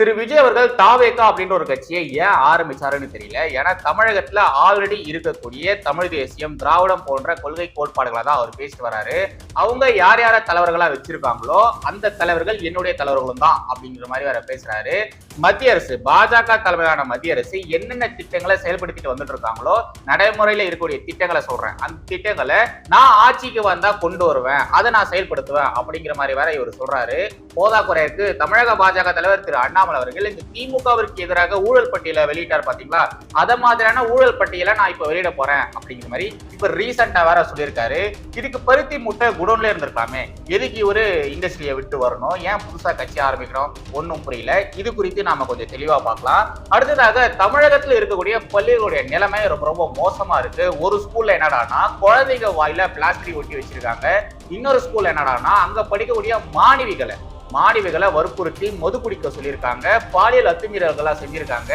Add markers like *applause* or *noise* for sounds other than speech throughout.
திரு விஜய் அவர்கள் தாவேகா அப்படின்ற ஒரு கட்சியை ஏன் ஆரம்பிச்சாருன்னு தெரியல. ஏன்னா தமிழகத்துல ஆல்ரெடி இருக்கக்கூடிய தமிழ் தேசியம் திராவிடம் போன்ற கொள்கை கோட்பாடுகளை தான் அவர் பேசிட்டு வராரு. அவங்க யார் யார தலைவர்களா வச்சிருக்காங்களோ அந்த தலைவர்கள் என்னுடைய தலைவர்களும் தான் அப்படிங்கிற மாதிரி வேற பேசுறாரு. மத்திய அரசு பாஜக தலைமையிலான மத்திய அரசு என்னென்ன திட்டங்களை செயல்படுத்திட்டு வந்துட்டு இருக்காங்களோ நடைமுறையில இருக்கக்கூடிய திட்டங்களை சொல்றேன். அந்த திட்டங்களை நான் ஆட்சிக்கு வந்தா கொண்டு வருவேன். அதை நான் செயல்படுத்துவேன் அப்படிங்கிற மாதிரி வேற இவர் சொல்றாரு. போதாக்குறைக்கு தமிழக பாஜக தலைவர் திரு அண்ணா அண்ணாமலை அவர்கள் இந்த திமுகவிற்கு எதிராக ஊழல் பட்டியலை வெளியிட்டார் பாத்தீங்களா அத மாதிரியான ஊழல் பட்டியலை நான் இப்ப வெளியிட போறேன் அப்படிங்கிற மாதிரி இப்ப ரீசெண்டா வேற சொல்லியிருக்காரு. இதுக்கு பருத்தி முட்டை குடோன்ல இருந்திருக்கலாமே. எதுக்கு இவரு இண்டஸ்ட்ரியை விட்டு வரணும்? ஏன் புதுசா கட்சி ஆரம்பிக்கிறோம்? ஒன்றும் புரியல. இது குறித்து நாம கொஞ்சம் தெளிவா பார்க்கலாம். அடுத்ததாக தமிழகத்தில் இருக்கக்கூடிய பள்ளிகளுடைய நிலைமை ரொம்ப ரொம்ப மோசமா இருக்கு. ஒரு ஸ்கூல்ல என்னடான்னா குழந்தைங்க வாயில பிளாஸ்டிக் ஒட்டி வச்சிருக்காங்க. இன்னொரு ஸ்கூல்ல என்னடான்னா அங்க படிக்கக்கூடிய மாணவிகளை மாணவிகளை வற்புறுத்தி மது குடிக்க சொல்லியிருக்காங்க. பாலியல் அத்துமீறல்களா செஞ்சிருக்காங்க.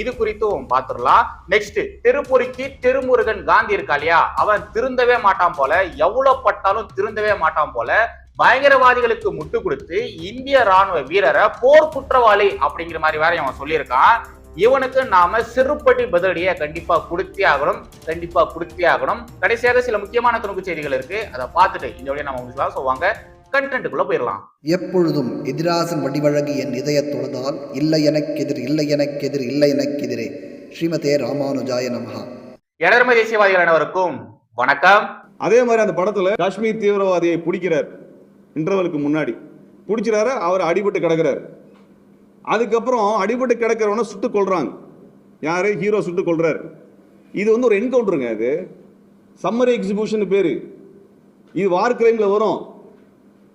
இது குறித்தும் பார்த்துடலாம். நெக்ஸ்ட் திருப்பொறிக்கு திருமுருகன் காந்தி இருக்கா இல்லையா? அவன் திருந்தவே மாட்டான் போல எவ்வளவு பட்டாலும் திருந்தவே மாட்டான் போல பயங்கரவாதிகளுக்கு முட்டு கொடுத்து இந்திய ராணுவ வீரரை போர் குற்றவாளி அப்படிங்கிற மாதிரி வேற அவன் சொல்லியிருக்கான். இவனுக்கு நாம சிறுபடி பதிலடியை கண்டிப்பா கொடுத்தே ஆகணும் கண்டிப்பா கொடுத்தே ஆகணும். கடைசியாக சில முக்கியமான துணுக்கு செய்திகள் இருக்கு. அதை பார்த்துட்டு இந்த வழியை நம்ம உங்களுக்கு சொல்லுவாங்க கண்டென்ட்டுக்குள்ள போயிடலாம் எப்பொழுதும் எதிராசன் வடிவழகு என் இதயத் தொழுதால் இல்லை எனக்கெதிர் இல்லை எனக்கெதிர் இல்லை எனக்கெதிரே. ஸ்ரீமதே ராமானுஜாய நமஹா. இடர்மை தேசியவாதிகள் அனைவருக்கும் வணக்கம். அதே மாதிரி அந்த படத்துல காஷ்மீர் தீவிரவாதியை பிடிக்கிறார் இன்டர்வலுக்கு முன்னாடி. பிடிச்சிறாரு அவர் அடிபட்டு கிடக்குறாரு. அதுக்கப்புறம் அடிபட்டு கிடக்கிறவனை சுட்டு கொள்றாங்க யாரு? ஹீரோ சுட்டு கொள்றாரு இது வந்து ஒரு என்கவுண்டருங்க இது. சம்மரி எக்ஸிபியூஷன் பேரு. இது வார் கிரைம்ல வரும்.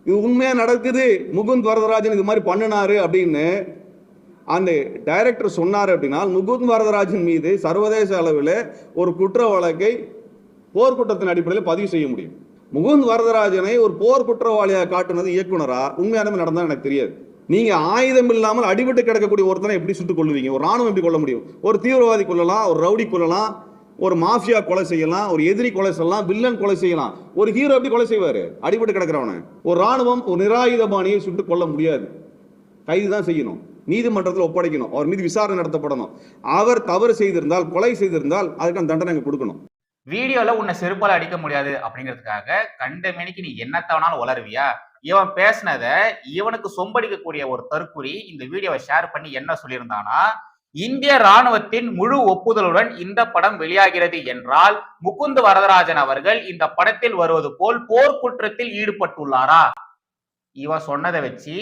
இது உண்மையா நடக்குது? முகுந்த் வரதராஜன் இது மாதிரி பண்ணினாரு அப்படின்னு அந்த டைரக்டர் சொன்னார் அப்படின்னா முகுந்த் வரதராஜன் மீது சர்வதேச அளவில் ஒரு குற்ற வழக்கை போர்க்குற்றத்தின் அடிப்படையில் பதிவு செய்ய முடியும். முகுந்த் வரதராஜனை ஒரு போர் குற்றவாளியாக காட்டுனது இயக்குனரா? உண்மையான நடந்தால் எனக்கு தெரியாது. நீங்க ஆயுதம் இல்லாமல் அடிபட்டு கிடக்கக்கூடிய ஒருத்தனை எப்படி சுட்டுக் கொள்ளுவீங்க ஒரு ராணுவம் எப்படி கொள்ள முடியும்? ஒரு தீவிரவாதி கொள்ளலாம் ஒரு ரவுடி கொள்ளலாம் ஒரு மாஃபியா கொலை செய்யலாம் ஒரு எதிரி கொலை செய்யலாம் வில்லன் கொலை செய்யலாம். ஒரு ஹீரோ எப்படி கொலை செய்வாரு? அடிபட்டு கிடக்கிறவனை. ஒரு ராணுவம் ஒரு நிராயுதபாணியை சுட்டு கொள்ள முடியாது. கைது தான் செய்யணும். நீதிமன்றத்தில் ஒப்படைக்கணும். அவர் மீது விசாரணை நடத்தப்படணும். அவர் தவறு செய்திருந்தால் கொலை செய்திருந்தால் அதுக்கான தண்டனை கொடுக்கணும். வீடியோல உன்னை செருப்பால் அடிக்க முடியாது அப்படிங்கிறதுக்காக கண்ட மணிக்கு நீ என்னத்தவனாலும் வேணாலும் இவன் பேசினத இவனுக்கு சொம்படிக்கக்கூடிய ஒரு தற்குறி இந்த வீடியோவை ஷேர் பண்ணி என்ன சொல்லியிருந்தானா? இந்திய ராணுவத்தின் முழு ஒப்புதலுடன் இந்த படம் வெளியாகிறது என்றால் முகுந்த் வரதராஜன் அவர்கள் இந்த படத்தில் வருவது போல் போர்க்குற்றத்தில் ஈடுபட்டுள்ளாரா? இவன் சொன்னதை வச்சு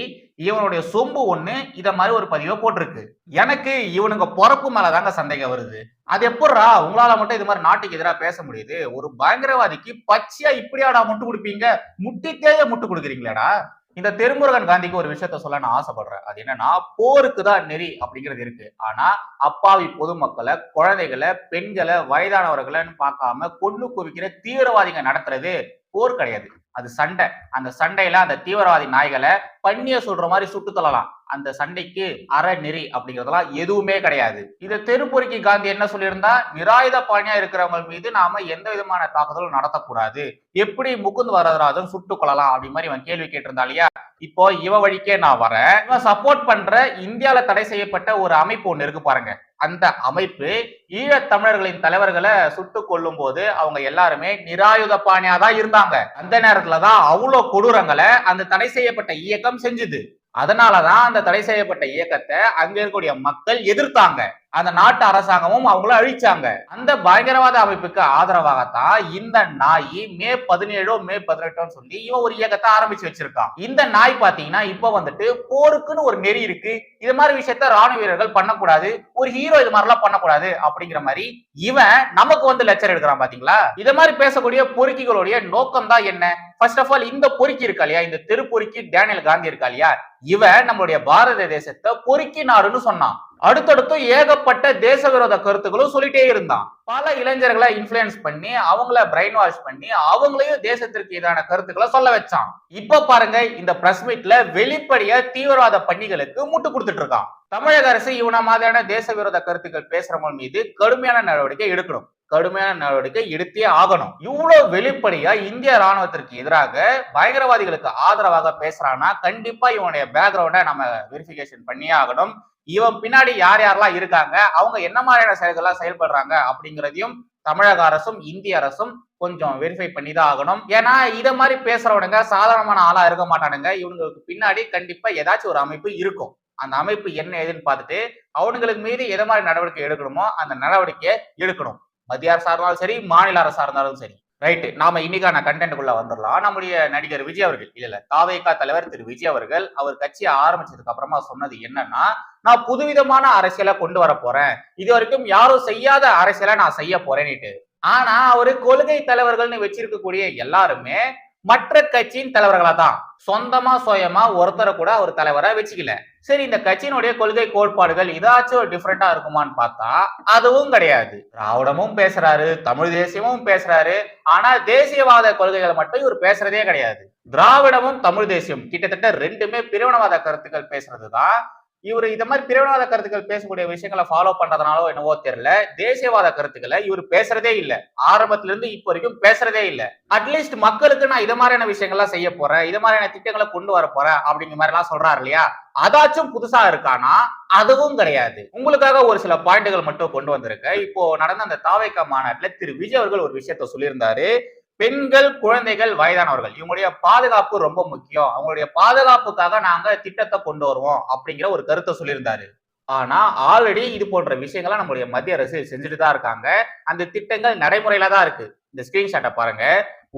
இவனுடைய சொம்பு ஒண்ணு இத மாதிரி ஒரு பதிவை போட்டிருக்கு. எனக்கு இவனுங்க பொறப்பு மேலதாங்க சந்தேகம் வருது. அது எப்படா உங்களால மட்டும் இது மாதிரி நாட்டுக்கு எதிராக பேச முடியுது. ஒரு பயங்கரவாதிக்கு பச்சையா இப்படியாடா முட்டு கொடுப்பீங்க? முட்டி முட்டு கொடுக்குறீங்களேடா. இந்த திருமுருகன் காந்திக்கு ஒரு விஷயத்த சொல்ல நான் ஆசைப்படுறேன். அது என்னன்னா போருக்கு தான் நெறி அப்படிங்கிறது இருக்கு. ஆனா அப்பாவி பொதுமக்களை குழந்தைகளை பெண்களை வயதானவர்களைன்னு பார்க்காம கொண்டு குவிக்கிற தீவிரவாதிகள் நடத்துறது போர் கிடையாது. அது சண்டை. அந்த சண்டையில அந்த தீவிரவாதி நாய்களை பண்ணிய சொல்ற மாதிரி சுட்டு தள்ளலாம். அந்த சண்டைக்கு அறநெறி அப்படிங்கிறதெல்லாம் எதுவுமே கிடையாது. இத தெருப்பொறிக்கு காந்தி என்ன சொல்லியிருந்தா? நிராயுத பாணியா இருக்கிறவங்க மீது நாம எந்த விதமான தாக்குதலும் நடத்தக்கூடாது. எப்படி முகுந்த் வரதராஜன் சுட்டுக் கொள்ளலாம் அப்படி மாதிரி இவன் கேள்வி கேட்டிருந்தா இல்லையா? இப்போ இவ வழிக்கே நான் வரேன். இவன் சப்போர்ட் பண்ற இந்தியால தடை செய்யப்பட்ட ஒரு அமைப்பு ஒண்ணு இருக்கு பாருங்க. அந்த அமைப்பு ஈழத் தமிழர்களின் தலைவர்களை சுட்டு கொள்ளும் போது அவங்க எல்லாருமே நிராயுத பாணியா தான் இருந்தாங்க. அந்த நேரத்துலதான் அவ்வளவு கொடூரங்களை அந்த தடை செய்யப்பட்ட இயக்கம் செஞ்சுது. அதனாலதான் அந்த தடை செய்யப்பட்ட இயக்கத்தை அங்க இருக்கக்கூடிய மக்கள் எதிர்த்தாங்க. அந்த நாட்டு அரசாங்கமும் அவங்கள அழிச்சாங்க. அந்த பயங்கரவாத அமைப்புக்கு ஆதரவாகத்தான் இந்த நாய் மே பதினேழோ மே பதினெட்டோ சொல்லி இவன் ஒரு இயக்கத்தை ஆரம்பிச்சு வச்சிருக்கான். இந்த நாய் பாத்தீங்கன்னா இப்ப வந்துட்டு போருக்குன்னு ஒரு நெறி இருக்கு. இது மாதிரி விஷயத்த ராணுவ வீரர்கள் பண்ணக்கூடாது. ஒரு ஹீரோ இது மாதிரிலாம் பண்ணக்கூடாது அப்படிங்கிற மாதிரி இவன் நமக்கு வந்து லெக்சர் எடுக்கிறான் பாத்தீங்களா? இது மாதிரி பேசக்கூடிய பொறுக்கிகளுடைய நோக்கம் தான் என்ன? ஃபர்ஸ்ட் ஆஃப் ஆல் இந்த பொறுக்கி இருக்கா இல்லையா? இந்த தெருப்பொறுக்கி டேனியல் காந்தி இருக்கா இல்லையா? இவன் நம்மளுடைய பாரத தேசத்தை பொறுக்கி நாடுன்னு சொன்னான். அடுத்தடுத்து ஏகப்பட்ட தேச விரோத கருத்துக்களும் சொல்லிட்டே இருந்தான். பல இளைஞர்களை இன்ஃபுளுயன்ஸ் பண்ணி அவங்கள பிரெயின் வாஷ் பண்ணி அவங்களையும் தேசத்திற்கு எதிரான கருத்துக்களை சொல்ல வச்சான். இப்ப பாருங்க இந்த பிரஸ் மீட்ல வெளிப்படைய தீவிரவாத பணிகளுக்கு முட்டு கொடுத்துட்டு இருக்கான். தமிழக அரசு இவன மாதிரியான தேச விரோத கருத்துக்கள் பேசுறவங்க மீது கடுமையான நடவடிக்கை எடுக்கணும். கடுமையான நடவடிக்கை எடுத்தே ஆகணும். இவ்வளவு வெளிப்படையா இந்திய ராணுவத்திற்கு எதிராக பயங்கரவாதிகளுக்கு ஆதரவாக பேசுறான்னா கண்டிப்பா இவனுடைய பேக்ரவுண்டை நம்ம வெரிஃபிகேஷன் பண்ணியே ஆகணும். இவன் பின்னாடி யார் யாரெல்லாம் இருக்காங்க அவங்க என்ன மாதிரியான செயல்கள்லாம் செயல்படுறாங்க அப்படிங்கிறதையும் தமிழக அரசும் இந்திய அரசும் கொஞ்சம் வெரிஃபை பண்ணி தான் ஆகணும். ஏன்னா இத மாதிரி பேசுறவனுங்க சாதாரணமான ஆளா இருக்க மாட்டானுங்க. இவங்களுக்கு பின்னாடி கண்டிப்பா ஏதாச்சும் ஒரு அமைப்பு இருக்கும். அந்த அமைப்பு என்ன ஏதுன்னு பார்த்துட்டு அவனுங்களுக்கு மீது எது மாதிரி நடவடிக்கை எடுக்கணுமோ அந்த நடவடிக்கையை எடுக்கணும். மத்திய அரசா இருந்தாலும் சரி மாநில அரசா இருந்தாலும் சரி. ரைட்டு நாம இன்னைக்கான கண்டென்ட்டுக்குள்ள வந்துடலாம் நம்முடைய நடிகர் விஜய் அவர்கள் இல்ல இல்ல தாவேகா தலைவர் திரு விஜய் அவர்கள் அவர் கட்சியை ஆரம்பிச்சதுக்கு அப்புறமா சொன்னது என்னன்னா நான் புதுவிதமான அரசியலை கொண்டு வர போறேன். இது வரைக்கும் யாரும் செய்யாத அரசியலை நான் செய்ய போறேன்னுட்டு. ஆனா அவரு கொள்கை தலைவர்கள்னு வச்சிருக்கக்கூடிய எல்லாருமே மற்ற கட்சியின் தலைவர்களா தான். சொந்தமா சுயமா ஒருத்தரை கூட அவர் தலைவரா வச்சுக்கல. சரி இந்த கட்சியினுடைய கொள்கை கோட்பாடுகள் ஏதாச்சும் டிஃப்ரெண்டா இருக்குமான்னு பார்த்தா அதுவும் கிடையாது. திராவிடமும் பேசுறாரு தமிழ் தேசியமும் பேசுறாரு. ஆனா தேசியவாத கொள்கைகளை மட்டும் இவர் பேசுறதே கிடையாது. திராவிடமும் தமிழ் தேசியம் கிட்டத்தட்ட ரெண்டுமே பிரிவினவாத கருத்துக்கள் பேசுறதுதான் இவர் இந்த மாதிரி பிரிவினவாத கருத்துக்கள் பேசக்கூடிய விஷயங்களை ஃபாலோ பண்றதுனாலோ என்னவோ தெரியல. தேசியவாத கருத்துக்களை இவர் பேசுறதே இல்ல. ஆரம்பத்துல இருந்து இப்போ வரைக்கும் பேசுறதே இல்ல. அட்லீஸ்ட் மக்களுக்கு நான் இது மாதிரியான விஷயங்கள்லாம் செய்ய போறேன். இது மாதிரியான திட்டங்களை கொண்டு வர போறேன் அப்படிங்கிற மாதிரி எல்லாம் சொல்றாரு இல்லையா? அதாச்சும் புதுசா இருக்கானா? அதுவும் கிடையாது. உங்களுக்காக ஒரு சில பாயிண்ட்கள் மட்டும் கொண்டு வந்திருக்கேன். இப்போ நடந்த அந்த தாவேக்கா மாநாட்டுல திரு விஜய் அவர்கள் ஒரு விஷயத்த சொல்லியிருந்தாரு. பெண்கள் குழந்தைகள் வயதானவர்கள். இவங்களுடைய பாதுகாப்பு ரொம்ப முக்கியம். அவங்களுடைய பாதுகாப்புக்காக நாங்க திட்டத்தை கொண்டு வருவோம் அப்படிங்கிற ஒரு கருத்தை சொல்லியிருந்தாரு. ஆனா ஆல்ரெடி இது போன்ற விஷயங்களை நம்மளுடைய மத்திய அரசு செஞ்சுட்டு தான் இருக்காங்க. அந்த திட்டங்கள் நடைமுறையில தான் இருக்கு. இந்த ஸ்கிரீன்ஷாட்டை பாருங்க.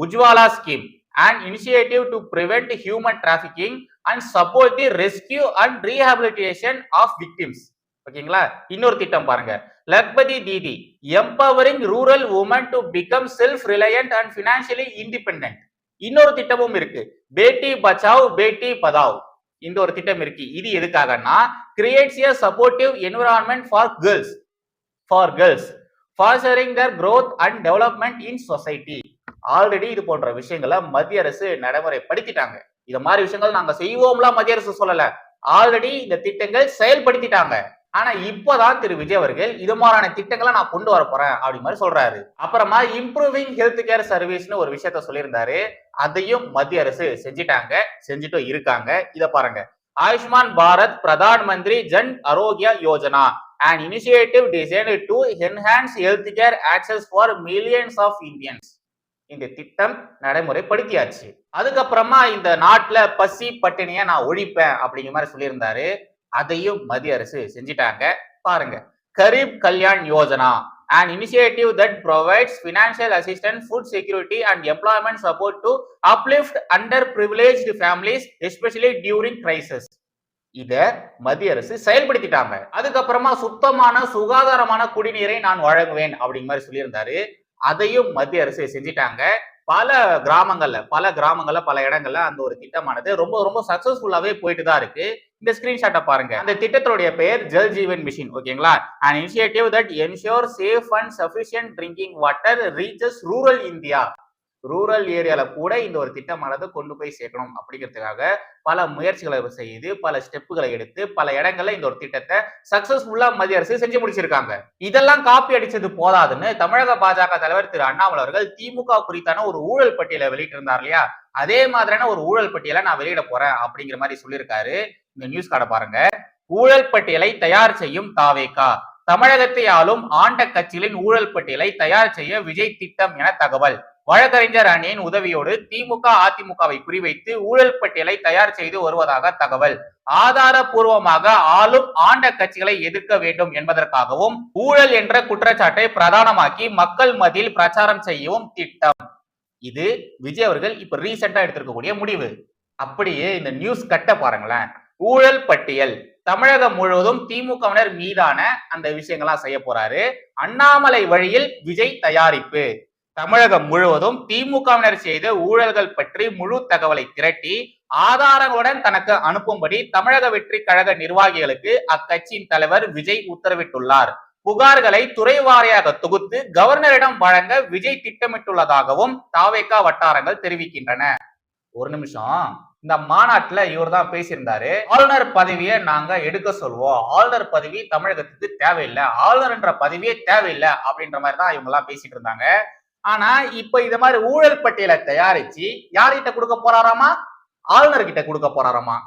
Ujjwala scheme and initiative to prevent human trafficking and support the rescue and rehabilitation of victims ஓகேங்களா? இன்னொரு திட்டம் பாருங்க. Lakhpati Didi empowering rural women to become self reliant and financially independent இன்னொரு திட்டமும் இருக்கு. பேட்டி பச்சாவ் பேட்டி பதாவ். இந்த ஒரு திட்டம் இருக்கு. இது எதுக்காகன்னா creates a supportive environment for girls for girls fostering their growth and development in society already இது போன்ற விஷயங்களை மத்திய அரசு நடைமுறைப்படுத்திட்டாங்க. இது மாதிரி விஷயங்கள் நாங்க செய்வோம்லாம் மத்திய அரசு சொல்லல. ஆல்ரெடி இந்த திட்டங்கள் செயல்படுத்திட்டாங்க. ஆனா இப்போதான் திரு விஜய் அவர்கள் இது மாதிரியான திட்டங்களை நான் கொண்டு வர போறேன் அப்படி மாதிரி சொல்றாரு. அப்புறமா இம்ப்ரூவிங் ஹெல்த் கேர் சர்வீஸ்னு ஒரு விஷயத்த சொல்லியிருந்தாரு. அதையும் மத்திய அரசு செஞ்சிட்டாங்க செஞ்சுட்டும் இருக்காங்க. இதை பாருங்க. Ayushman Bharat Pradhan Mantri Jan Arogya Yojana. And initiative design to enhance health care access for millions of Indians இந்த திட்டம் நடைமுறைப்படுத்தியாச்சு. அதுக்கப்புறமா இந்த நாட்டுல பசி பட்டினியை நான் ஒழிப்பேன் அப்படிங்கிற மாதிரி சொல்லியிருந்தாரு. அதையும் மத்திய அரசு செஞ்சிட்டாங்க பாருங்க Garib Kalyan Yojana an initiative that provides financial assistance, food security, and employment support to uplift underprivileged families, especially during crisis. இத மத்திய அரசு செயல்படுத்திட்டாங்க அதுக்கப்புறமா சுத்தமான சுகாதாரமான குடிநீரை நான் வழங்குவேன் அப்படிங்கிற மாதிரி சொல்லியிருந்தாரு அதையும் மத்திய அரசு செஞ்சிட்டாங்க பல கிராமங்கள்ல பல கிராமங்கள்ல பல இடங்கள்ல அந்த ஒரு திட்டமானது ரொம்ப ரொம்ப சக்சஸ்ஃபுல்லாவே போயிட்டு தான் இருக்கு. இந்த ஸ்கிரீன்ஷாட்டை பாருங்க. அந்த திட்டத்தினுடைய பெயர் ஜல் ஜீவன் மிஷின் ஓகேங்களா? And initiative that ensures safe and sufficient drinking water reaches rural India rural ஏரியால கூட இந்த ஒரு திட்டமானது கொண்டு போய் சேர்க்கணும் அப்படிங்கிறதுக்காக பல முயற்சிகளை செய்து பல ஸ்டெப்புகளை எடுத்து பல இடங்கள்ல இந்த ஒரு திட்டத்தை சக்சஸ்ஃபுல்லா மத்திய அரசு செஞ்சு முடிச்சிருக்காங்க. இதெல்லாம் காப்பி அடிச்சது போதாதுன்னு தமிழக பாஜக தலைவர் திரு அண்ணாமலை அவர்கள் திமுக குறித்தான ஒரு ஊழல் பட்டியலை வெளியிட்டிருந்தார் இல்லையா? அதே மாதிரியான ஒரு ஊழல் பட்டியலை நான் வெளியிட போறேன் அப்படிங்கிற மாதிரி சொல்லியிருக்காரு. இந்த நியூஸ் கார்டை பாருங்க. ஊழல் பட்டியலை தயார் செய்யும் தாவேகா. தமிழகத்தை ஆளும் ஆண்ட கட்சிகளின் ஊழல் பட்டியலை தயார் செய்ய விஜய் திட்டம் என தகவல். வழக்கறிஞர் அணியின் உதவியோடு திமுக அதிமுகவை குறிவைத்து ஊழல் பட்டியலை தயார் செய்து வருவதாக தகவல். ஆதாரபூர்வமாக ஆளும் ஆண்ட கட்சிகளை எதிர்க்க வேண்டும் என்பதற்காகவும் ஊழல் என்ற குற்றச்சாட்டை பிரதானமாக்கி மக்கள் மத்தியில் பிரச்சாரம் செய்யவும் திட்டம். இது விஜய் அவர்கள் இப்ப ரீசெண்டா எடுத்திருக்கக்கூடிய முடிவு. அப்படியே இந்த நியூஸ் கட்ட பாருங்களேன். ஊழல் பட்டியல். தமிழகம் முழுவதும் திமுகவினர் மீதான அந்த விஷயங்கள்லாம் செய்ய போறாரு. அண்ணாமலை வழியில் விஜய் தயாரிப்பு. தமிழகம் முழுவதும் திமுகவினர் செய்த ஊழல்கள் பற்றி முழு தகவலை திரட்டி ஆதாரங்களுடன் தனக்கு அனுப்பும்படி தமிழக வெற்றி கழக நிர்வாகிகளுக்கு அக்கட்சியின் தலைவர் விஜய் உத்தரவிட்டுள்ளார். புகார்களை துறை வாரியாக தொகுத்து கவர்னரிடம் வழங்க விஜய் திட்டமிட்டுள்ளதாகவும் தாவேக்கா வட்டாரங்கள் தெரிவிக்கின்றன. ஒரு நிமிஷம். இந்த மாநாட்டுல இவர் தான் பேசியிருந்தாரு. ஆளுநர் பதவியை நாங்க எடுக்க சொல்வோம் ஆளுநர் பதவி தமிழகத்துக்கு தேவையில்லை. ஆளுநர்ன்ற பதவியே தேவையில்லை அப்படின்ற மாதிரி தான் இவங்க எல்லாம் பேசிட்டு இருந்தாங்க. ஆனா இப்ப இந்த மாதிரி ஊழல் பட்டியலை தயாரிச்சு யார்கிட்ட கொடுக்க போறாராமா? ஆளுநர் கிட்ட கொடுக்க போறாராமா?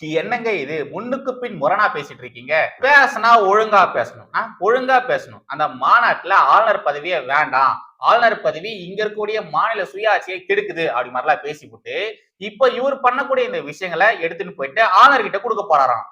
என்னங்க இது? முன்னுக்கு பின் முரணா பேசிட்டு இருக்கீங்க. பேசினா ஒழுங்கா பேசணும். ஆ, ஒழுங்கா பேசணும். அந்த மாநாட்டுல ஆளுநர் பதவியே வேண்டாம். ஆளுநர் பதவி இங்க இருக்கக்கூடிய மாநில சுயாட்சியை கெடுக்குது அப்படி மாதிரிலாம் பேசிவிட்டு இப்ப இவர் பண்ணக்கூடிய இந்த விஷயங்களை எடுத்துட்டு போயிட்டு ஆளுநர் கிட்ட கொடுக்க போறாராம்.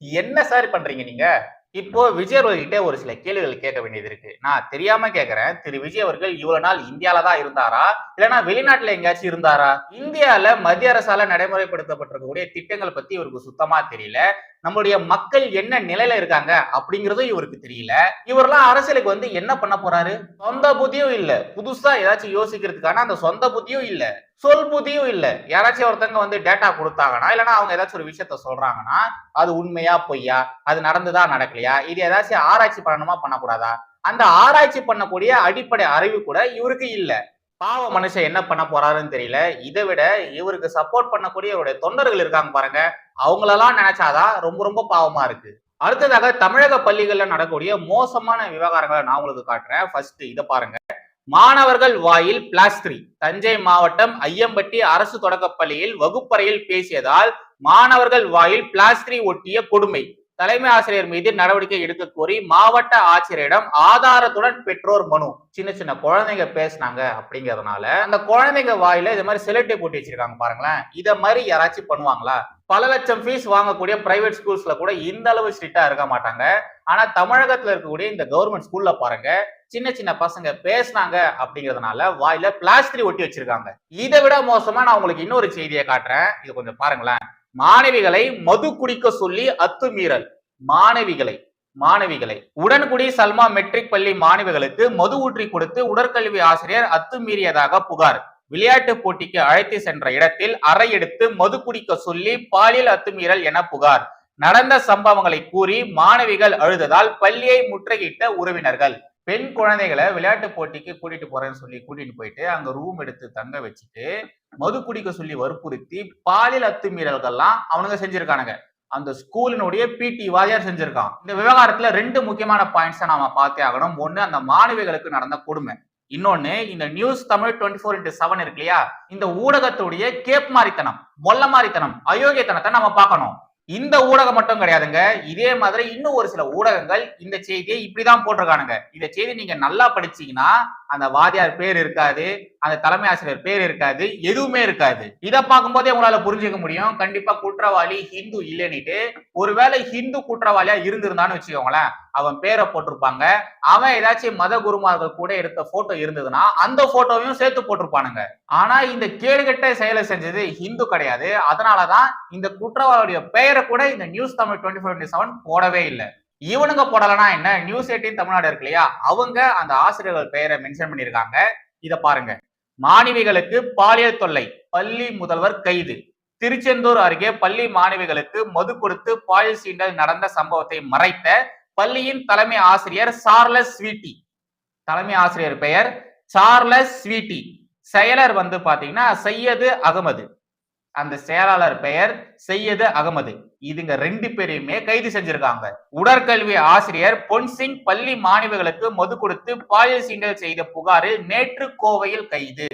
என்ன சார் பண்றீங்க நீங்க? இப்போ விஜய் அவர்கள்கிட்ட ஒரு சில கேள்விகள் கேட்க வேண்டியது இருக்கு. நான் தெரியாம கேக்குறேன். திரு விஜய் அவர்கள் இவ்வளவு நாள் இந்தியால தான் இருந்தாரா? இல்லைன்னா வெளிநாட்டுல எங்கேயாச்சும் இருந்தாரா? இந்தியால மத்திய அரசால நடைமுறைப்படுத்தப்பட்டிருக்கக்கூடிய திட்டங்கள் பத்தி இவருக்கு சுத்தமா தெரியல. நம்மளுடைய மக்கள் என்ன நிலையில இருக்காங்க அப்படிங்கறதும் இவருக்கு தெரியல. இவரெல்லாம் அரசியலுக்கு வந்து என்ன பண்ண போறாரு? சொந்த புத்தியும் இல்ல. புதுசா ஏதாச்சும் யோசிக்கிறதுக்கான அந்த சொந்த புத்தியும் இல்ல. சொல் புத்தியும் இல்ல. யாராச்சும் ஒருத்தங்க வந்து டேட்டா கொடுத்தாங்கன்னா இல்லைன்னா அவங்க ஏதாச்சும் ஒரு விஷயத்த சொல்றாங்கன்னா அது உண்மையா பொய்யா? அது நடந்துதா நடக்கலையா? இது ஏதாச்சும் ஆராய்ச்சி பண்ணணுமா பண்ணக்கூடாதா? அந்த ஆராய்ச்சி பண்ணக்கூடிய அடிப்படை அறிவு கூட இவருக்கு இல்லை. பாவ மனுஷன் என்ன பண்ண போறாருன்னு தெரியல. இதை விட இவருக்கு சப்போர்ட் பண்ணக்கூடிய இவருடைய தொண்டர்கள் இருக்காங்க பாருங்க. அவங்களெல்லாம் நினைச்சாதான் ரொம்ப ரொம்ப பாவமா இருக்கு. அடுத்ததாக தமிழக பள்ளிகளில் நடக்கக்கூடிய மோசமான விவகாரங்களை நான் உங்களுக்கு காட்டுறேன். ஃபர்ஸ்ட் இதை பாருங்க. மாணவர்கள் வாயில் பிளாஸ்திரி தஞ்சை மாவட்டம் ஐயம்பட்டி அரசு தொடக்கப்பள்ளியில் வகுப்பறையில் பேசியதால் மாணவர்கள் வாயில் பிளாஸ்திரி ஒட்டிய கொடுமை. தலைமை ஆசிரியர் மீது நடவடிக்கை எடுக்க கோரி மாவட்ட ஆட்சியரிடம் ஆதாரத்துடன் பெற்றோர் மனு. சின்ன சின்ன குழந்தைங்க பேசினாங்க அப்படிங்கறதுனால அந்த குழந்தைங்க வாயில இது மாதிரி செலட்டை போட்டு வச்சிருக்காங்க பாருங்களேன். இத மாதிரி யாராச்சும் பண்ணுவாங்களா? பல லட்சம் ஃபீஸ் வாங்கக்கூடிய பிரைவேட் ஸ்கூல்ஸ்ல கூட இந்த அளவு ஸ்ட்ரிக்டா இருக்க மாட்டாங்க. ஆனா தமிழகத்துல இருக்கக்கூடிய இந்த கவர்மெண்ட் ஸ்கூல்ல பாருங்க சின்ன சின்ன பசங்க பேசினாங்க அப்படிங்கறதுனால வாயில பிளாஸ்டரி ஒட்டி வச்சிருக்காங்க. இதை விட மோசமா நான் உங்களுக்கு இன்னொரு செய்தியை காட்டுறேன். இது கொஞ்சம் பாருங்களேன். மாணவிகளை மது குடிக்க சொல்லி அத்துமீறல். மாணவிகளை மாணவிகளை. உடன்குடி சல்மா மெட்ரிக் பள்ளி மாணவிகளுக்கு மது ஊற்றி கொடுத்து உடற்கல்வி ஆசிரியர் அத்துமீறியதாக புகார். விளையாட்டு போட்டிக்கு அழைத்து சென்ற இடத்தில் அறை எடுத்து மது குடிக்க சொல்லி பாலியல் அத்துமீறல் என புகார். நடந்த சம்பவங்களை கூறி மாணவிகள் அழுததால் பள்ளியை முற்றுகையிட்ட உறவினர்கள். பெண் குழந்தைகளை விளையாட்டு போட்டிக்கு கூட்டிட்டு போறேன்னு சொல்லி கூட்டிட்டு போயிட்டு அங்க ரூம் எடுத்து தங்க வச்சுட்டு மது குடிக்க சொல்லி வற்புறுத்தி பாலியல் அத்துமீறல்கள்லாம் அவனுங்க செஞ்சிருக்கானுங்க. அந்த ஸ்கூலினுடைய பிடி வாரியார் செஞ்சிருக்கான். இந்த விவகாரத்துல ரெண்டு முக்கியமான பாயிண்ட்ஸை நாம பார்த்தே ஆகணும். ஒண்ணு அந்த மாணவிகளுக்கு நடந்த கொடுமை. இன்னொன்னு இந்த news Tamil twenty four into seven இருக்கு இல்லையா? இந்த ஊடகத்துடைய கேப் மாறித்தனம் மொல்ல மாறித்தனம் அயோக்கியத்தனத்தை நம்ம பார்க்கணும். இந்த ஊடகம் மட்டும் கிடையாதுங்க. இதே மாதிரி இன்னும் ஒரு சில ஊடகங்கள் இந்த செய்தியை இப்படிதான் போட்டிருக்கானுங்க. இந்த செய்தி நீங்க நல்லா படிச்சீங்கன்னா அந்த வாதியார் பேர் இருக்காது அந்த தலைமை ஆசிரியர் பேர் இருக்காது எதுவுமே இருக்காது. இதை பார்க்கும்போதே உங்களால புரிஞ்சுக்க முடியும். கண்டிப்பா குற்றவாளி ஹிந்து இல்லைன்னுட்டு ஒருவேளை ஹிந்து குற்றவாளியா இருந்திருந்தான்னு வச்சுக்கோங்களேன் அவன் பேரை போட்டிருப்பாங்க. அவன் ஏதாச்சும் மத குருமார்கள் கூட எடுத்த போட்டோ இருந்ததுன்னா அந்த போட்டோவையும் சேர்த்து போட்டிருப்பானுங்க. ஆனா இந்த கேடுகட்ட செயலை செஞ்சது ஹிந்து கிடையாது. அதனாலதான் இந்த குற்றவாளியுடைய பெயரை கூட இந்த news Tamil twenty four seven போடவே இல்லை. இவனுங்க போடலனா என்ன? நியூஸ் எயிட்டின் தமிழ்நாடு இருக்கு இல்லையா? அவங்க அந்த ஆசிரியர்கள் பெயரை மென்ஷன் பண்ணியிருக்காங்க. இதை பாருங்க. மாணவிகளுக்கு பாலியல் தொல்லை பள்ளி முதல்வர் கைது. திருச்செந்தூர் அருகே பள்ளி மாணவிகளுக்கு மது கொடுத்து பாலியல் சீண்டல் நடந்த சம்பவத்தை மறைத்த பள்ளியின் தலைமை ஆசிரியர் சார்லஸ் ஸ்வீட்டி. தலைமை ஆசிரியர் பெயர் சார்லஸ் ஸ்வீட்டி. செயலர் வந்து பாத்தீங்கன்னா சையது அகமது. அந்த செயலாளர் பெயர் செய்யது அகமது. இதுங்க ரெண்டு பேரையுமே கைது செஞ்சிருக்காங்க. உடற்கல்வி ஆசிரியர் பொன்சிங் பள்ளி மாணவிகளுக்கு மது கொடுத்து பாலியல் சீண்டல் செய்த புகாரில் நேற்று கோவையில் கைது.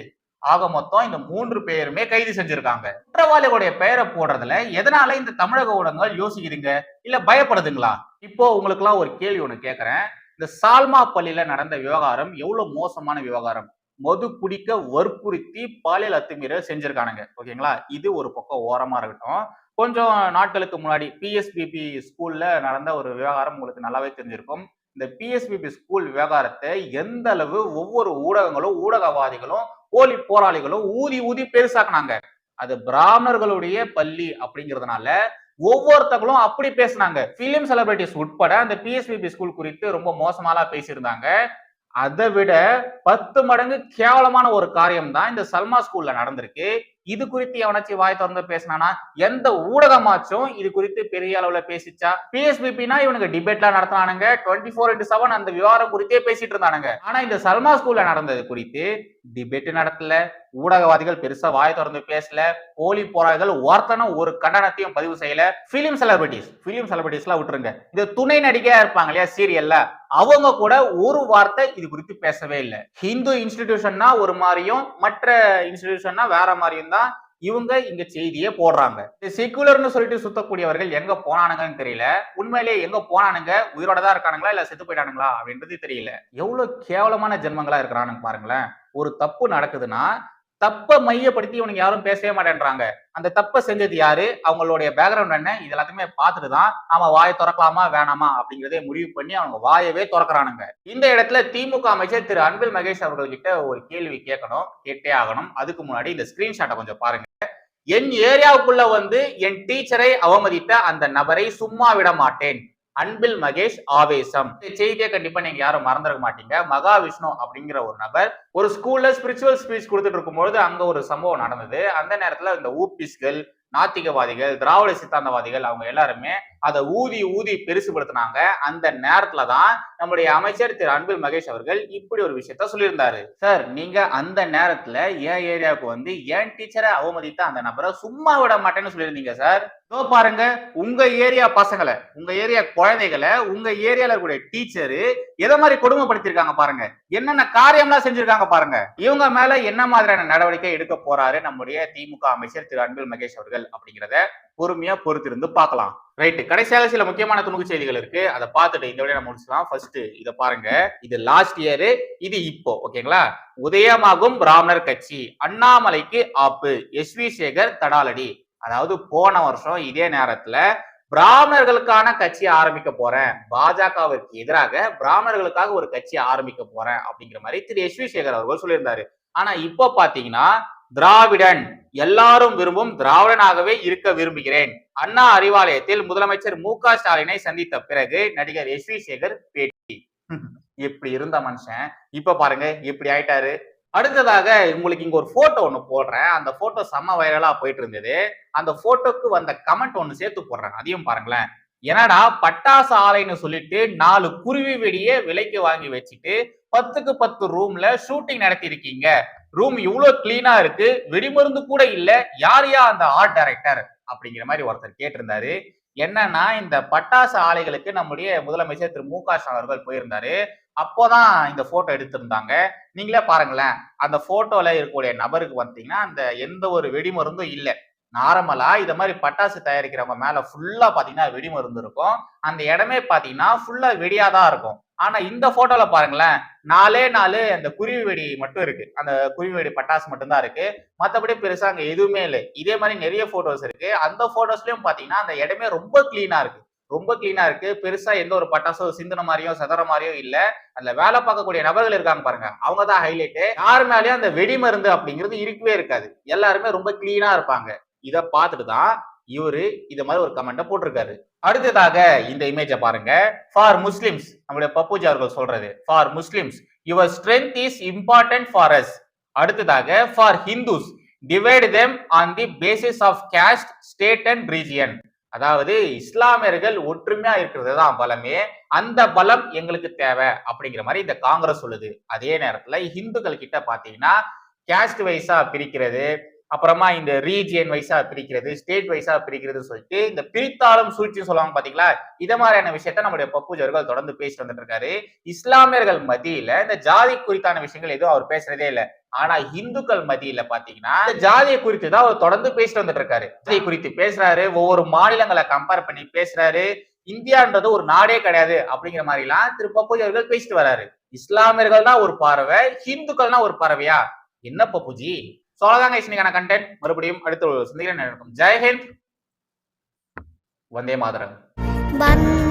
ஆக மொத்தம் இந்த மூன்று பேருமே கைது செஞ்சிருக்காங்க. குற்றவாளிகளுடைய பெயரை போடுறதுல எதனால இந்த தமிழக ஊடகங்கள் யோசிக்குதுங்க? இல்ல பயப்படுதுங்களா? இப்போ உங்களுக்கு எல்லாம் ஒரு கேள்வி ஒண்ணு கேக்குறேன். இந்த சால்மா பள்ளியில நடந்த விவகாரம் எவ்வளவு மோசமான விவகாரம்? மது குடிக்க வற்புறுத்தி பாலியல் அத்துமீறல் செஞ்சிருக்கானுங்க. ஓகேங்களா? இது ஒரு பக்கம் ஓரமா இருக்கட்டும். கொஞ்சம் நாட்களுக்கு முன்னாடி பிஎஸ்பிபி ஸ்கூல்ல நடந்த ஒரு விவகாரம் உங்களுக்கு நல்லாவே தெரிஞ்சிருக்கும். இந்த பிஎஸ்பிபி ஸ்கூல் விவகாரத்தை எந்த அளவு ஒவ்வொரு ஊடகங்களும் ஊடகவாதிகளும் போலி போராளிகளும் ஊதி ஊதி பெருசாக்குனாங்க அது பிராமணர்களுடைய பள்ளி அப்படிங்கிறதுனால ஒவ்வொருத்தங்களும் அப்படி பேசினாங்க. பிலிம் செலிபிரிட்டிஸ் உட்பட அந்த பிஎஸ்பிபி ஸ்கூல் குறித்து ரொம்ப மோசமாலாம் பேசியிருந்தாங்க. அதை விட பத்து மடங்கு கேவலமான ஒரு காரியம் தான் இந்த சல்மா ஸ்கூல்ல நடந்திருக்கு. இது குறித்து எவனாச்சும் வாய் திறந்து பேசினானா எந்த ஊடகமாச்சும் இது குறித்து பெரிய அளவுல பேசிச்சா பிஎஸ்பிபினா இவனுக்கு டிபேட்லாம் நடத்தினானுங்க. டுவெண்ட்டி ஃபோர் இன்டு செவன் அந்த விவகாரம் குறித்தே பேசிட்டு இருந்தானுங்க. ஆனா இந்த சல்மா ஸ்கூல்ல நடந்தது குறித்து டிபேட் நடத்தல ஊடகவாதிகள் பெருசா வாய் திறந்து பேசல போலி போராளிகள் ஒருத்தனும் ஒரு கண்டனத்தையும் பதிவு செய்யல. பிலிம் செலிபிரிட்டிஸ் பிலிம் செலிபிரிட்டிஸ் எல்லாம் விட்டுருங்க. இந்த துணை நடிகையா இருப்பாங்க இல்லையா சீரியல்ல அவங்க கூட ஒரு வார்த்தை இது குறித்து பேசவே இல்லை. ஹிந்து இன்ஸ்டிடியூஷன்னா ஒரு மாதிரியும் மற்ற இன்ஸ்டிடியூஷன்னா வேற மாதிரியும் தான் இவங்க இங்க செய்தியே போடுறாங்க. செக்குலர்னு சொல்லிட்டு சுத்தக்கூடியவர்கள் எங்க போனானுங்கன்னு தெரியல. உண்மையிலேயே எங்க போனானுங்க? உயிரோட தான் இருக்கானுங்களா? இல்ல செத்து போயிட்டானுங்களா? அப்படின்றது தெரியல. எவ்வளவு கேவலமான ஜென்மங்களா இருக்கிறானுங்க பாருங்களேன். ஒரு தப்பு நடக்குதுன்னா தப்பை மையப்படுத்தி இவனுக்கு யாரும் பேசவே மாட்டேன்றாங்க. அந்த தப்பை செஞ்சது யாரு? அவங்களுடைய பேக்ரவுண்ட் என்ன? இது எல்லாத்தையுமே பார்த்துட்டு தான் நாம வாயை திறக்கலாமா வேணாமா அப்படிங்கிறதே முடிவு பண்ணி அவங்க வாயவே திறக்கிறானுங்க. இந்த இடத்துல திமுக அமைச்சர் திரு அன்பில் மகேஷ் அவர்கள் கிட்ட ஒரு கேள்வி கேட்கணும் கேட்டே ஆகணும். அதுக்கு முன்னாடி இந்த ஸ்கிரீன்ஷாட்டை கொஞ்சம் பாருங்க. என் ஏரியாவுக்குள்ள வந்து என் டீச்சரை அவமதித்த அந்த நபரை சும்மா விட மாட்டேன். அன்பில் மகேஷ் ஆவேசம். செய்தியை கண்டிப்பா நீங்க யாரும் மறந்துட மாட்டீங்க. மகாவிஷ்ணு அப்படிங்கிற ஒரு நபர் ஒரு ஸ்கூல்ல ஸ்பிரிச்சுவல் ஸ்பீச் கொடுத்துட்டு இருக்கும்போது அங்க ஒரு சம்பவம் நடந்தது. அந்த நேரத்துல இந்த ஊபிஸ்கள் நாத்திகவாதிகள் திராவிட சித்தாந்தவாதிகள் அவங்க எல்லாருமே அதை ஊதி ஊதி பெருசுபடுத்தினாங்க. அந்த நேரத்துல தான் நம்முடைய அமைச்சர் திரு அன்பில் மகேஷ் அவர்கள் இப்படி ஒரு விஷயத்த சொல்லியிருந்தாரு. சார் நீங்க அந்த நேரத்துல என் ஏரியாவுக்கு வந்து என் டீச்சரை அவமதித்த அந்த நபரை சும்மா விட மாட்டேன்னு சொல்லியிருந்தீங்க சார். இதோ பாருங்க உங்க ஏரியா பசங்களை உங்க ஏரியா குழந்தைகளை உங்க ஏரியால இருக்கக்கூடிய டீச்சரு எதை மாதிரி கொடுமைப்படுத்திருக்காங்க பாருங்க. என்னென்ன காரியம்லாம் செஞ்சிருக்காங்க பாருங்க. இவங்க மேல என்ன மாதிரியான நடவடிக்கை எடுக்க போறாரு நம்முடைய திமுக அமைச்சர் திரு அன்பில் மகேஷ் அவர்கள் அப்படிங்கிறத பொறுமையா பொறுத்திருந்து பார்க்கலாம். ரைட் கடைசியாக சில முக்கியமான துணுக்கு செய்திகள் இருக்கு. அதை பார்த்துட்டு இந்த வழியை நம்ம முடிச்சுக்கலாம். ஃபர்ஸ்ட் இதை பாருங்க. இது லாஸ்ட் இயர் இது இப்போ. ஓகேங்களா உதயமாகும் பிராமணர் கட்சி. அண்ணாமலைக்கு ஆப்பு. எஸ் வி சேகர் தடாலடி. அதாவது போன வருஷம் இதே நேரத்துல பிராமணர்களுக்கான கட்சி ஆரம்பிக்க போறேன். பாஜகவிற்கு எதிராக பிராமணர்களுக்காக ஒரு கட்சி ஆரம்பிக்க போறேன் அப்படிங்கிற மாதிரி திரு எஸ் வி சேகர் அவர்கள் சொல்லியிருந்தாரு. ஆனா இப்போ பாத்தீங்கன்னா திராவிடன் எல்லாரும் விரும்பும் திராவிடனாகவே இருக்க விரும்புகிறேன். அண்ணா அறிவாலயத்தில் முதலமைச்சர் மு க ஸ்டாலினை சந்தித்த பிறகு நடிகர் எஸ் வி சேகர் பேட்டி. *laughs* இப்படி இருந்த மனுஷன் இப்ப பாருங்க இப்படி ஆயிட்டாரு. அடுத்ததாக உங்களுக்கு இங்க ஒரு போட்டோ ஒன்று போடுறேன். அந்த போட்டோ செம்ம வைரலா போயிட்டு இருந்தது. அந்த போட்டோக்கு வந்த கமெண்ட் ஒன்று சேர்த்து போடுறேன். அதையும் பாருங்களேன். என்னடா பட்டாசு ஆலைன்னு சொல்லிட்டு நாலு குருவி வெடியை விலைக்கு வாங்கி வச்சுட்டு பத்துக்கு பத்து ரூம்ல ஷூட்டிங் நடத்தி இருக்கீங்க ரூம் இவ்வளவு கிளீனா இருக்கு. வெடிமருந்து கூட இல்ல. யார் யா அந்த ஆர்ட் டைரக்டர் அப்படிங்கிற மாதிரி ஒருத்தர் கேட்டிருந்தாரு. என்னன்னா இந்த பட்டாசு ஆலைகளுக்கு நம்முடைய முதலமைச்சர் திரு மு க ஸ்டாலின் அவர்கள் போயிருந்தாரு. அப்போதான் இந்த போட்டோ எடுத்திருந்தாங்க. நீங்களே பாருங்களேன் அந்த போட்டோல இருக்கக்கூடிய நபருக்கு பார்த்தீங்கன்னா அந்த எந்த ஒரு வெடிமருந்தும் இல்லை. நார்மலா இத மாதிரி பட்டாசு தயாரிக்கிறவங்க மேல ஃபுல்லா பாத்தீங்கன்னா வெடிமருந்து இருக்கும். அந்த இடமே பாத்தீங்கன்னா ஃபுல்லா வெடியாதான் இருக்கும். ஆனா இந்த போட்டோல பாருங்களேன் நாலே நாலு அந்த குருவி வெடி மட்டும் இருக்கு. அந்த குருவி வெடி பட்டாசு மட்டும்தான் இருக்கு. மத்தபடி பெருசா அங்க எதுவுமே இல்லை. இதே மாதிரி நிறைய போட்டோஸ் இருக்கு. அந்த போட்டோஸ்லயும் பாத்தீங்கன்னா அந்த இடமே ரொம்ப கிளீனா இருக்கு. ரொம்ப கிளீனா இருக்கு. பெருசா எந்த ஒரு பட்டாசோ சிந்தின மாதிரியோ சதற மாதிரியோ இல்ல. அதுல வேலை பார்க்கக்கூடிய நபர்கள் இருக்காங்க பாருங்க. அவங்க தான் ஹைலைட் யார் மேலேயும் அந்த வெடி மருந்து அப்படிங்கிறது இருக்கவே இருக்காது. எல்லாருமே ரொம்ப கிளீனா இருப்பாங்க. இதை பார்த்துட்டு தான் இவரு இது மாதிரி ஒரு கமெண்ட போட்டிருக்காரு. அடுத்ததாக இந்த இமேஜை பாருங்க. ஃபார் முஸ்லிம்ஸ் நம்மளுடைய பப்புஜி அவர்கள் சொல்றது. For Muslims your strength is important for us அடுத்ததாக for Hindus divide them on the basis of caste state and region அதாவது இஸ்லாமியர்கள் ஒற்றுமையா இருக்கிறது தான் பலமே அந்த பலம் எங்களுக்கு தேவை அப்படிங்கிற மாதிரி இந்த காங்கிரஸ் சொல்லுது. அதே நேரத்துல இந்துக்கள் கிட்ட பாத்தீங்கன்னா கேஸ்ட் வைஸா பிரிக்கிறது அப்புறமா இந்த ரீஜியன் வைஸா பிரிக்கிறது ஸ்டேட் வைஸா பிரிக்கிறது சொல்லிட்டு இந்த பிரித்தாளும் சூழ்ச்சி சொல்லுவாங்க பாத்தீங்களா? இத மாதிரியான விஷயத்த நம்முடைய பப்புஜர்கள் தொடர்ந்து பேசிட்டு வந்துட்டு இருக்காரு இஸ்லாமியர்கள் மத்தியில இந்த ஜாதி குறித்தான விஷயங்கள் எதுவும் அவர் பேசுறதே இல்ல. ஆனா இந்துக்கள் மத்தியில பாத்தீங்கன்னா ஜாதியை குறித்து தான் அவர் தொடர்ந்து பேசிட்டு வந்துட்டு இருக்காரு ஜாதியை குறித்து பேசுறாரு ஒவ்வொரு மாநிலங்களை கம்பேர் பண்ணி பேசுறாரு. இந்தியான்றது ஒரு நாடே கிடையாது அப்படிங்கிற மாதிரி எல்லாம் திரு பப்புஜி அவர்கள் பேசிட்டு வராரு. இஸ்லாமியர்கள் தான் ஒரு பறவை ஹிந்துக்கள்னா ஒரு பறவையா என்ன பப்புஜி? சொல்லதாங்க இன்னைக்கான கண்டென்ட் மறுபடியும் அடுத்த ஒரு சந்திக்கிறேன் ஜெய்ஹிந்த் வந்தே மாதரம்